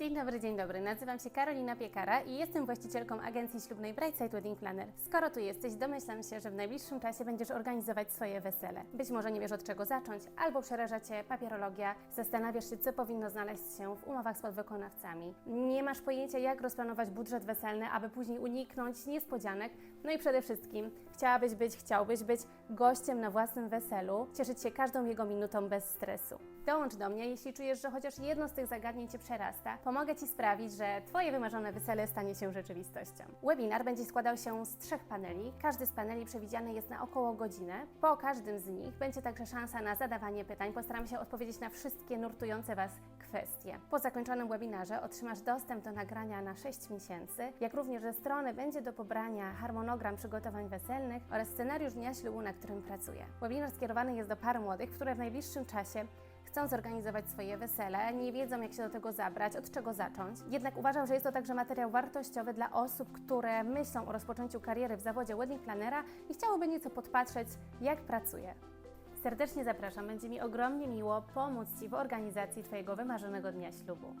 Dzień dobry, dzień dobry. Nazywam się Karolina Piekara i jestem właścicielką agencji ślubnej Brightside Wedding Planner. Skoro tu jesteś, domyślam się, że w najbliższym czasie będziesz organizować swoje wesele. Być może nie wiesz od czego zacząć, albo przeraża Cię papierologia, zastanawiasz się, co powinno znaleźć się w umowach z podwykonawcami. Nie masz pojęcia, jak rozplanować budżet weselny, aby później uniknąć niespodzianek. No i przede wszystkim chciałabyś być, chciałbyś być gościem na własnym weselu, cieszyć się każdą jego minutą bez stresu. Dołącz do mnie, jeśli czujesz, że chociaż jedno z tych zagadnień Cię przerasta. Pomogę Ci sprawić, że Twoje wymarzone wesele stanie się rzeczywistością. Webinar będzie składał się z trzech paneli. Każdy z paneli przewidziany jest na około godzinę. Po każdym z nich będzie także szansa na zadawanie pytań. Postaram się odpowiedzieć na wszystkie nurtujące Was kwestie. Po zakończonym webinarze otrzymasz dostęp do nagrania na 6 miesięcy, jak również ze strony będzie do pobrania harmonogram przygotowań weselnych oraz scenariusz dnia ślubu, na którym pracuję. Webinar skierowany jest do par młodych, które w najbliższym czasie chcą zorganizować swoje wesele, nie wiedzą jak się do tego zabrać, od czego zacząć. Jednak uważam, że jest to także materiał wartościowy dla osób, które myślą o rozpoczęciu kariery w zawodzie wedding planera i chciałyby nieco podpatrzeć, jak pracuję. Serdecznie zapraszam, będzie mi ogromnie miło pomóc Ci w organizacji Twojego wymarzonego dnia ślubu.